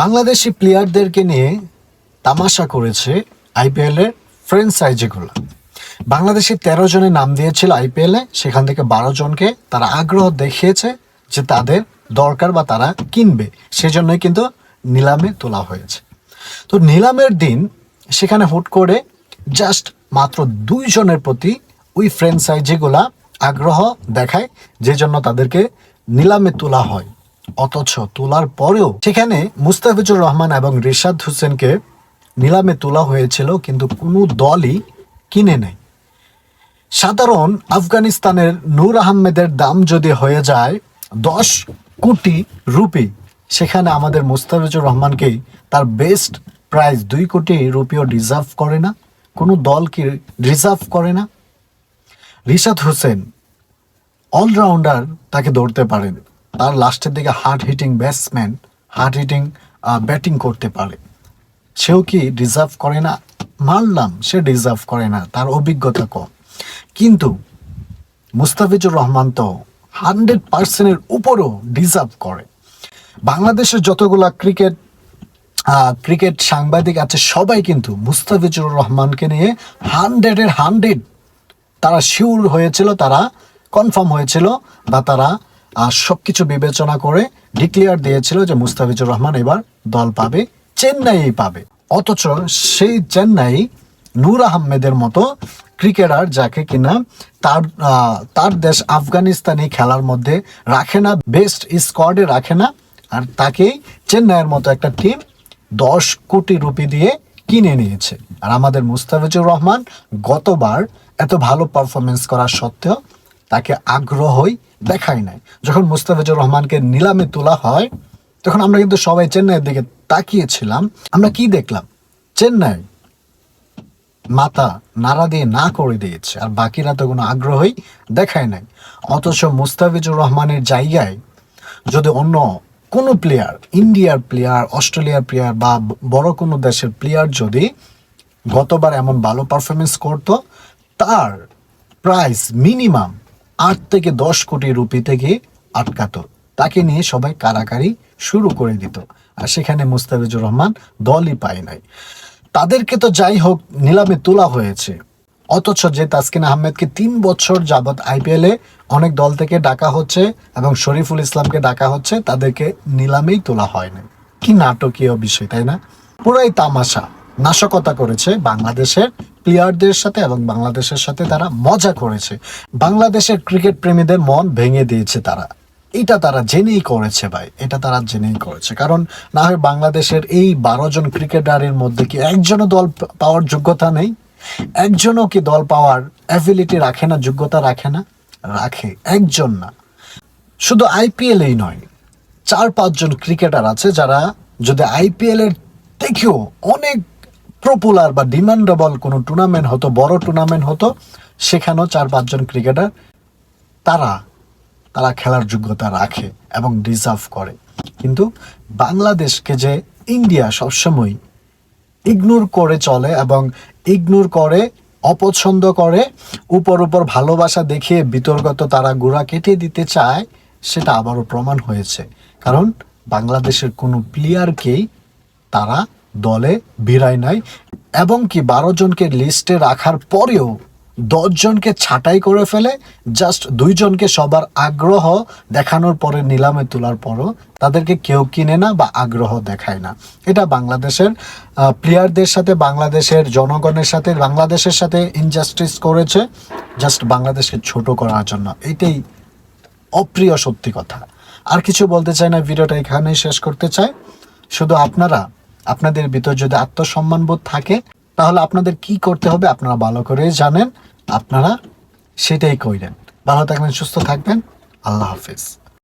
বাংলাদেশি প্লেয়ারদেরকে নিয়ে তামাশা করেছে আইপিএল এর ফ্র্যাঞ্চাইজিগুলো। বাংলাদেশি তেরো জনের নাম দিয়েছিল আইপিএল সেখান থেকে বারো জনকে তারা আগ্রহ দেখিয়েছে যে তাদের দরকার বা তারা কিনবে। সেজন্যই কিন্তু নিলামে তোলা হয়েছে। তো নিলামের দিন সেখানে হুট করে জাস্ট মাত্র দুই জনের প্রতি ওই ফ্র্যাঞ্চাইজিগুলা আগ্রহ দেখায় যে জন্য তাদেরকে নিলামে তোলা হয়। অথচ তোলার পরেও সেখানে মুস্তাফিজুর রহমান এবং রিশাদ হোসেনকে নিলামে তোলা হয়েছিল, কিন্তু কোনো দলই কিনে নেয়। সাধারণ আফগানিস্তানের নূর আহমেদের দাম যদি হয়ে যায় দশ কোটি রুপি, সেখানে আমাদের মুস্তাফিজুর রহমানকেই তার বেস্ট প্রাইস দুই কোটি রুপিও রিজার্ভ করে না, কোনো কি রিজার্ভ করে না? রিশাদ হোসেন অলরাউন্ডার তাকে ধরতে পারেন। তার লাস্টের দিকে hard hitting batsman hard hitting batting করতে পারে। সেও কি ডিজার্ভ করে না? মানলাম সে ডিজার্ভ করে না, তার অভিজ্ঞতা কম। কিন্তু মুস্তাফিজুর রহমান তো হান্ড্রেড পার্সেন্টের উপরও ডিজার্ভ করে। বাংলাদেশের যতগুলা ক্রিকেট ক্রিকেট সাংবাদিক আছে, সবাই কিন্তু মুস্তাফিজুর রহমানকে নিয়ে হান্ড্রেডের হান্ড্রেড তারা শিওর হয়েছিল, তারা কনফার্ম হয়েছিল বা তারা সব কিছু বিবেচনা করে ডিক্লেয়ার দিয়েছিল যে মুস্তাফিজুর রহমান এবার দল পাবে চেন্নাই পাবে। অথচ সেই চেন্নাই নূর আহমেদের মতো ক্রিকেটার যাকে কিনা তার তার দেশ আফগানিস্তানি খেলার মধ্যে রাখে না বেস্ট স্কোয়াডে রাখে না, আর তাকেই চেন্নাইয়ের মতো একটা টিম দশ কোটি রুপি দিয়ে কিনে নিয়েছে। আর আমাদের মুস্তাফিজুর রহমান গতবার এত ভালো পারফরমেন্স করা সত্ত্বেও তাকে আগ্রহই দেখায় নাই। যখন মুস্তাফিজুর রহমানকে নিলামে তোলা হয়, তখন আমরা কিন্তু সবাই চেন্নাইয়ের দিকে তাকিয়েছিলাম। আমরা কি দেখলাম? চেন্নাই মাথা নাড়া দিয়ে না করে দিয়েছে, আর বাকিরা তো কোনো আগ্রহই দেখায় নাই। অথচ মুস্তাফিজুর রহমানের জায়গায় যদি অন্য কোনো প্লেয়ার, ইন্ডিয়ার প্লেয়ার, অস্ট্রেলিয়ার প্লেয়ার বা বড় কোনো দেশের প্লেয়ার যদি গতবার এমন ভালো পারফরমেন্স করতো, তার প্রাইস মিনিমাম আট থেকে দশ কোটি রুপি থেকে আটকাতো। তাকে নিয়ে সবাই কারাকারি শুরু করে দিত। আর সেখানে মুস্তাফিজুর রহমান দলই পায় নাই। তাদেরকে তো যাই হোক, নিলামে তোলা হয়েছে। অথচ যে তাসকিন আহমেদকে তিন বছর যাবৎ আইপিএলে অনেক দল থেকে ডাকা হচ্ছে এবং শরীফুল ইসলামকে ডাকা হচ্ছে, তাদেরকে নিলামেই তোলা হয়নি কি নাটকীয় বিষয়, তাই না? পুরাই তামাশা। নাশকতা করেছে বাংলাদেশের প্লেয়ারদের সাথে এবং বাংলাদেশের সাথে তারা মজা করেছে। বাংলাদেশের ক্রিকেট প্রেমীদের মন ভেঙে দিয়েছে তারা। এটা তারা জেনেই করেছে ভাই। এটা তারা জেনেই করেছে। কারণ না হয় বাংলাদেশের এই বারো জন ক্রিকেটারের মধ্যে কি একজনও দল পাওয়ার যোগ্যতা নেই? একজনও কি দল পাওয়ার অ্যাবিলিটি রাখে না, যোগ্যতা রাখে না? রাখে। একজন না। শুধু আইপিএলেই নয়, চার পাঁচজন ক্রিকেটার আছে যারা যদি আইপিএল এর থেকেও অনেক পপুলার বা ডিমান্ডেবল কোনো টুর্নামেন্ট হতো, বড় টুর্নামেন্ট হতো, সেখানেও চার পাঁচজন ক্রিকেটার তারা তারা খেলার যোগ্যতা রাখে এবং ডিজার্ভ করে। কিন্তু বাংলাদেশকে যে ইন্ডিয়া সবসময় ইগনোর করে চলে এবং ইগনোর করে, অপছন্দ করে, উপর উপর ভালোবাসা দেখিয়ে বিতর্কত তারা গোড়া কেটে দিতে চায়, সেটা আবারও প্রমাণ হয়েছে। কারণ বাংলাদেশের কোনো প্লেয়ারকেই তারা দলে ভিড়ায় নাই এবং কি বারো জনকে লিস্টে রাখার পরেও দশ জনকে ছাঁটাই করে ফেলে, জাস্ট দুইজনকে সবার আগ্রহ দেখানোর পরে নিলামে তোলার পরও তাদেরকে কেউ কিনে না বা আগ্রহ দেখায় না। এটা বাংলাদেশের প্লেয়ারদের সাথে, বাংলাদেশের জনগণের সাথে, বাংলাদেশের সাথে ইনজাস্টিস করেছে, জাস্ট বাংলাদেশকে ছোট করার জন্য। এটাই অপ্রিয় সত্যি কথা। আর কিছু বলতে চাই না, ভিডিওটা এখানেই শেষ করতে চাই। শুধু আপনারা আপনাদের ভিতর যদি আত্মসম্মানবোধ থাকে, তাহলে আপনাদের কি করতে হবে আপনারা ভালো করে জানেন, আপনারা সেটাই করেন ভালো থাকবেন, সুস্থ থাকবেন। আল্লাহ হাফিজ।